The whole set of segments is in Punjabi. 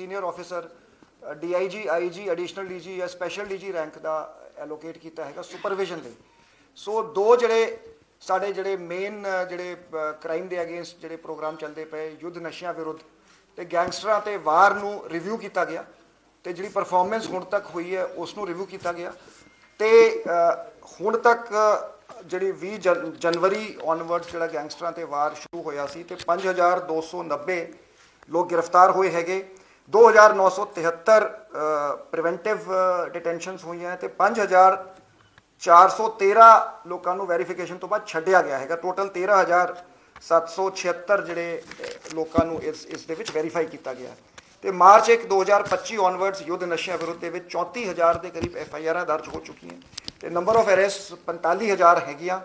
Senior officer DIG IG additional DG ਜਾਂ ਸਪੈਸ਼ਲ ਡੀਜੀ ਰੈਂਕ ਦਾ ਐਲੋਕੇਟ ਕੀਤਾ ਹੈਗਾ ਸੁਪਰਵਿਜ਼ਨ ਲਈ। ਸੋ ਦੋ ਜਿਹੜੇ ਸਾਡੇ ਜਿਹੜੇ ਮੇਨ ਜਿਹੜੇ ਕ੍ਰਾਈਮ ਦੇ ਅਗੇਂਸਟ ਜਿਹੜੇ ਪ੍ਰੋਗਰਾਮ ਚੱਲਦੇ ਪਏ, ਯੁੱਧ ਨਸ਼ਿਆਂ ਵਿਰੁੱਧ ਤੇ ਗੈਂਗਸਟਰਾਂ ਤੇ ਵਾਰ ਨੂੰ ਰਿਵਿਊ ਕੀਤਾ ਗਿਆ ਤੇ ਜਿਹੜੀ ਪਰਫਾਰਮੈਂਸ ਹੁਣ ਤੱਕ ਹੋਈ ਹੈ, ਉਸ ਨੂੰ ਰਿਵਿਊ ਕੀਤਾ ਗਿਆ ਤੇ ਹੁਣ ਤੱਕ ਜਿਹੜੀ 20 ਜਨ- ਜਨਵਰੀ ਔਨਵਰਡ ਜਿਹੜਾ ਗੈਂਗਸਟਰਾਂ ਤੇ ਵਾਰ ਸ਼ੁਰੂ ਹੋਇਆ ਸੀ ਤੇ 5290 ਲੋਕ ਗ੍ਰਿਫਤਾਰ ਹੋਏ ਹੈਗੇ। 2973 ਪ੍ਰੀਵੈਂਟਿਵ ਡਿਟੈਂਸ਼ਨਸ ਹੋਈਆਂ ਤੇ 5413 ਲੋਕਾਂ ਨੂੰ ਵੈਰੀਫਿਕੇਸ਼ਨ ਤੋਂ ਬਾਅਦ ਛੱਡਿਆ ਗਿਆ ਹੈਗਾ। ਟੋਟਲ 13776 ਜਿਹੜੇ ਲੋਕਾਂ ਨੂੰ ਇਸ ਇਸ ਦੇ ਵਿੱਚ ਵੈਰੀਫਾਈ ਕੀਤਾ ਗਿਆ। ਤੇ ਮਾਰਚ 1 2025 ਔਨਵਰਡਸ ਯੁੱਧ ਨਸ਼ਿਆਂ ਵਿਰੁੱਧ ਦੇ ਵਿੱਚ 34000 ਦੇ ਕਰੀਬ ਐਫ ਆਈ ਆਰਾਂ ਦਰਜ ਹੋ ਚੁੱਕੀਆਂ। ਤੇ ਨੰਬਰ ਆਫ ਅਰੈਸਟ 45000 ਹੈਗੀਆਂ।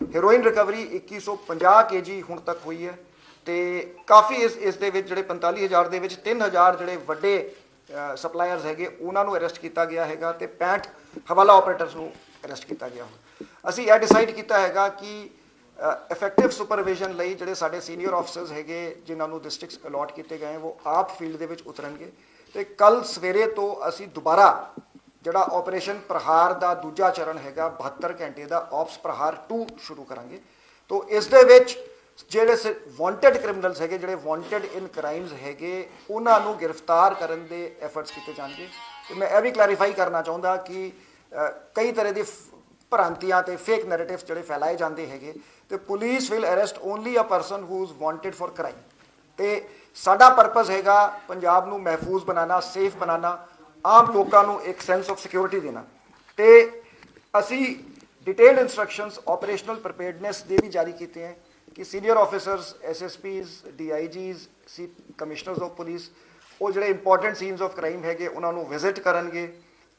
ਹੈਰੋਇਨ ਰਿਕਵਰੀ 2150 ਕੇਜੀ ਹੁਣ ਤੱਕ ਹੋਈ ਹੈ। ਤੇ ਕਾਫੀ ਇਸ ਇਸ ਦੇ ਵਿੱਚ ਜਿਹੜੇ 45000 ਦੇ ਵਿੱਚ 3000 ਜਿਹੜੇ ਵੱਡੇ ਸਪਲਾਇਰਸ ਹੈਗੇ, ਉਹਨਾਂ ਨੂੰ ਅਰੈਸਟ ਕੀਤਾ ਗਿਆ ਹੈਗਾ ਤੇ 65 ਹਵਾਲਾ ਆਪਰੇਟਰਸ ਨੂੰ ਅਰੈਸਟ ਕੀਤਾ ਗਿਆ ਹੁਣ। ਅਸੀਂ ਇਹ ਡਿਸਾਈਡ ਕੀਤਾ ਹੈਗਾ ਕਿ ਇਫੈਕਟਿਵ ਸੁਪਰਵਿਜ਼ਨ ਲਈ ਜਿਹੜੇ ਸਾਡੇ ਸੀਨੀਅਰ ਆਫੀਸਰਸ ਹੈਗੇ, ਜਿਨ੍ਹਾਂ ਨੂੰ ਡਿਸਟ੍ਰਿਕਟਸ ਅਲਾਟ ਕੀਤੇ ਗਏ, ਉਹ ਆਪ ਫੀਲਡ ਦੇ ਵਿੱਚ ਉਤਰਨਗੇ। ਤੇ ਕੱਲ ਸਵੇਰੇ ਤੋਂ ਅਸੀਂ ਦੁਬਾਰਾ ਜਿਹੜਾ ਆਪਰੇਸ਼ਨ ਪ੍ਰਹਾਰ ਦਾ ਦੂਜਾ ਚਰਨ ਹੈਗਾ 72 ਘੰਟੇ ਦਾ ਆਪਸ ਪ੍ਰਹਾਰ 2 ਸ਼ੁਰੂ ਕਰਾਂਗੇ। ਤੋਂ ਇਸ ਦੇ ਵਿੱਚ ਜਿਹੜੇ ਵਾਂਟਡ ਕ੍ਰਿਮੀਨਲਸ ਹੈਗੇ, ਜਿਹੜੇ ਵਾਂਟਡ ਇਨ ਕ੍ਰਾਈਮਸ ਹੈਗੇ, ਉਹਨਾਂ ਨੂੰ ਗ੍ਰਿਫਤਾਰ ਕਰਨ ਦੇ ਐਫਰਟਸ ਕੀਤੇ ਜਾਣਗੇ। ਤੇ ਮੈਂ ਇਹ ਵੀ ਕਲੈਰੀਫਾਈ ਕਰਨਾ ਚਾਹੁੰਦਾ ਕਿ ਕਈ ਤਰ੍ਹਾਂ ਦੀ ਫ- ਭ੍ਰਾਂਤੀਆਂ ਤੇ ਫੇਕ ਨੈਰੇਟਿਵਸ ਜਿਹੜੇ ਫੈਲਾਏ ਜਾਂਦੇ ਹੈਗੇ। ਤੇ police will arrest only a person who is wanted for crime ਤੇ ਸਾਡਾ ਪਰਪਸ ਹੈਗਾ ਪੰਜਾਬ ਨੂੰ ਮਹਿਫੂਜ਼ ਬਣਾਉਣਾ ਸੇਫ ਬਣਾਉਣਾ, ਆਮ ਲੋਕਾਂ ਨੂੰ ਇੱਕ ਸੈਂਸ ਆਫ ਸਿਕਿਉਰਿਟੀ ਦੇਣਾ। ਤੇ ਅਸੀਂ ਡਿਟੇਲਡ ਇਨਸਟਰਕਸ਼ਨਸ ਆਪਰੇਸ਼ਨਲ ਪ੍ਰੀਪੇਅਰਡਨੈਸ ਦੇ ਵੀ ਜਾਰੀ ਕੀਤੇ ਹੈ। ਕਿ senior officers SSPs DIGs see commissioners of police, ਉਹ ਜਿਹੜੇ ਇੰਪੋਰਟੈਂਟ ਸੀਨਸ ਆਫ ਕ੍ਰਾਈਮ ਹੈਗੇ, ਉਹਨਾਂ ਨੂੰ ਵਿਜ਼ਿਟ ਕਰਨਗੇ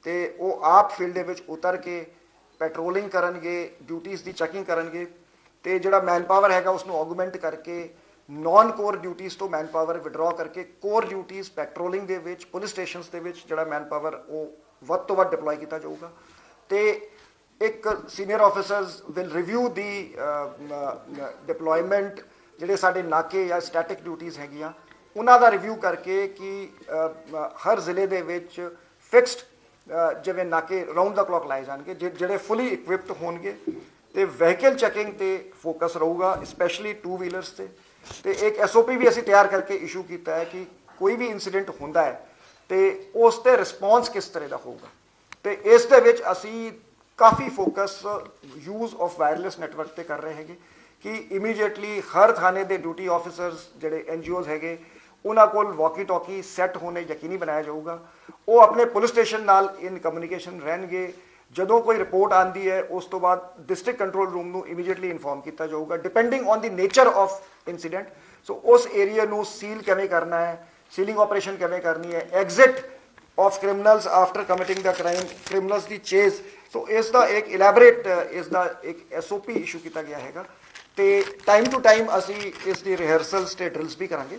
ਤੇ ਉਹ ਆਪ ਫੀਲਡ ਦੇ ਵਿੱਚ ਉਤਰ ਕੇ ਪੈਟਰੋਲਿੰਗ ਕਰਨਗੇ ਡਿਊਟੀਆਂ ਦੀ ਚੈਕਿੰਗ ਕਰਨਗੇ ਤੇ ਜਿਹੜਾ ਮੈਨ ਪਾਵਰ ਹੈਗਾ ਉਸ ਨੂੰ ਆਗੂਮੈਂਟ ਕਰਕੇ ਨਾਨ ਕੋਰ ਡਿਊਟੀਆਂ ਤੋਂ ਮੈਨ ਪਾਵਰ ਵਿਡਰਾ ਕਰਕੇ ਕੋਰ ਡਿਊਟੀਆਂ ਪੈਟਰੋਲਿੰਗ ਦੇ ਵਿੱਚ, ਪੁਲਿਸ ਸਟੇਸ਼ਨਸ ਦੇ ਵਿੱਚ ਜਿਹੜਾ ਮੈਨ ਪਾਵਰ ਉਹ ਵੱਧ ਤੋਂ ਵੱਧ ਡਿਪਲੋਏ ਕੀਤਾ ਜਾਊਗਾ ਤੇ ਇੱਕ senior officers will review the deployment ਜਿਹੜੇ ਸਾਡੇ ਨਾਕੇ ਜਾਂ ਸਟੈਟਿਕ ਡਿਊਟੀਆਂ ਹੈਗੀਆਂ, ਉਹਨਾਂ ਦਾ ਰਿਵਿਊ ਕਰਕੇ ਕਿ ਹਰ ਜ਼ਿਲ੍ਹੇ ਦੇ ਵਿੱਚ ਫਿਕਸਡ ਜਿਵੇਂ ਨਾਕੇ ਰਾਉਂਡ ਦਾ ਕਲੌਕ ਲਾਏ ਜਾਣਗੇ, ਜਿ- ਜਿਹੜੇ ਫੁੱਲੀ ਇਕਵਿਪਡ ਹੋਣਗੇ, ਤੇ ਵਹੀਕਲ ਚੈਕਿੰਗ ਤੇ ਫੋਕਸ ਰਹੂਗਾ ਸਪੈਸ਼ਲੀ ਟੂ ਵੀਲਰਸ ਤੇ। ਤੇ ਇੱਕ ਐਸਓਪੀ ਵੀ ਅਸੀਂ ਤਿਆਰ ਕਰਕੇ ਇਸ਼ੂ ਕੀਤਾ ਹੈ ਕਿ ਕੋਈ ਵੀ ਇਨਸੀਡੈਂਟ ਹੁੰਦਾ ਹੈ, ਤੇ ਉਸ ਤੇ ਰਿਸਪੌਂਸ ਕਿਸ ਤਰ੍ਹਾਂ ਦਾ ਹੋਊਗਾ। ਤੇ ਇਸ ਦੇ ਵਿੱਚ ਅਸੀਂ ਕਾਫੀ focus use of wireless network ਤੇ ਕਰ ਰਹੇ ਹੈਗੇ ਕਿ ਇਮੀਡੀਏਟਲੀ ਹਰ ਥਾਣੇ ਦੇ ਡਿਊਟੀ ਆਫੀਸਰਸ ਜਿਹੜੇ ਐਨਜੀਓਜ਼ ਹੈਗੇ, ਉਹਨਾਂ ਕੋਲ ਵਾਕੀ ਟਾਕੀ ਸੈੱਟ ਹੋਣੇ ਯਕੀਨੀ ਬਣਾਇਆ ਜਾਊਗਾ। ਉਹ ਆਪਣੇ ਪੁਲਿਸ ਸਟੇਸ਼ਨ ਨਾਲ ਇਨ ਕਮਿਊਨੀਕੇਸ਼ਨ ਰਹਿਣਗੇ। ਜਦੋਂ ਕੋਈ ਰਿਪੋਰਟ ਆਂਦੀ ਹੈ, ਉਸ ਤੋਂ ਬਾਅਦ ਡਿਸਟ੍ਰਿਕਟ ਕੰਟਰੋਲ ਰੂਮ ਨੂੰ ਇਮੀਡੀਏਟਲੀ ਇਨਫੋਰਮ ਕੀਤਾ ਜਾਊਗਾ depending on the nature of incident so ਉਸ ਏਰੀਆ ਨੂੰ ਸੀਲ ਕਿਵੇਂ ਕਰਨਾ ਹੈ ਸੀਲਿੰਗ ਆਪਰੇਸ਼ਨ ਕਿਵੇਂ ਕਰਨੀ ਹੈ exit of criminals after committing the crime criminals the chase so ਇਸ ਦਾ ਇੱਕ ਇਲੈਬੋਰੇਟ ਇਸ ਦਾ ਇੱਕ ਐਸਓਪੀ ਇਸ਼ੂ ਕੀਤਾ ਗਿਆ ਹੈਗਾ। ਤੇ ਟਾਈਮ ਟੂ ਟਾਈਮ ਅਸੀਂ ਇਸ ਦੀ ਰਿਹਰਸਲਸ ਤੇ ਡਰਿਲਸ ਵੀ ਕਰਾਂਗੇ।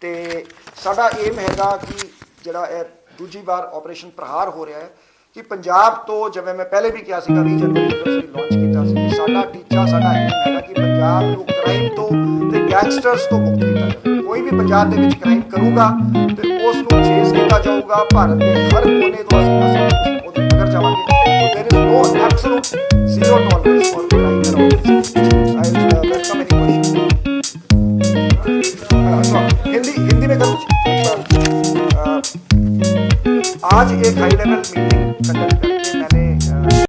ਤੇ ਸਾਡਾ ਏਮ ਹੈਗਾ ਕਿ ਜਿਹੜਾ ਇਹ ਦੂਜੀ ਵਾਰ ਆਪਰੇਸ਼ਨ ਪ੍ਰਹਾਰ ਹੋ ਰਿਹਾ ਹੈ ਕਿ ਪੰਜਾਬ ਤੋਂ ਜਿਵੇਂ ਮੈਂ ਪਹਿਲੇ ਵੀ ਕਿਹਾ ਸੀਗਾ 20 ਜਨਵਰੀ ਨੂੰ ਅਸੀਂ ਲਾਂਚ ਕੀਤਾ ਸੀ। ਸਾਡਾ ਟੀਚਾ ਸਾਡਾ ਏਮ ਹੈਗਾ ਕਿ ਪੰਜਾਬ ਨੂੰ ਕ੍ਰਾਈਮ ਤੋਂ ਤੇ ਗੈਂਗਸਟਰਸ ਤੋਂ ਮੁਕਤ ਕੀਤਾ ਜਾਵੇ। ਕੋਈ ਵੀ ਪੰਜਾਬ ਦੇ ਵਿੱਚ ਕ੍ਰਾਈਮ ਕਰੂਗਾ ਤੇ ਉਸ ਨੂੰ ਚੇਸ ਕੀਤਾ ਜਾਊਗਾ ਭਾਰਤ ਦੇ ਹਰ ਕੋਨੇ ਤੋਂ ਅਸੀਂ ਅਸੀਂ ਉਹਦੇ ਮਗਰ ਜਾਵਾਂਗੇ so there is no absolute zero tolerance for crime around this I will uh, welcome any question uh, so, Hindi Hindi में करूँ एक बार। Uh, आज एक हाई लेवल मीटिंग कंडक्ट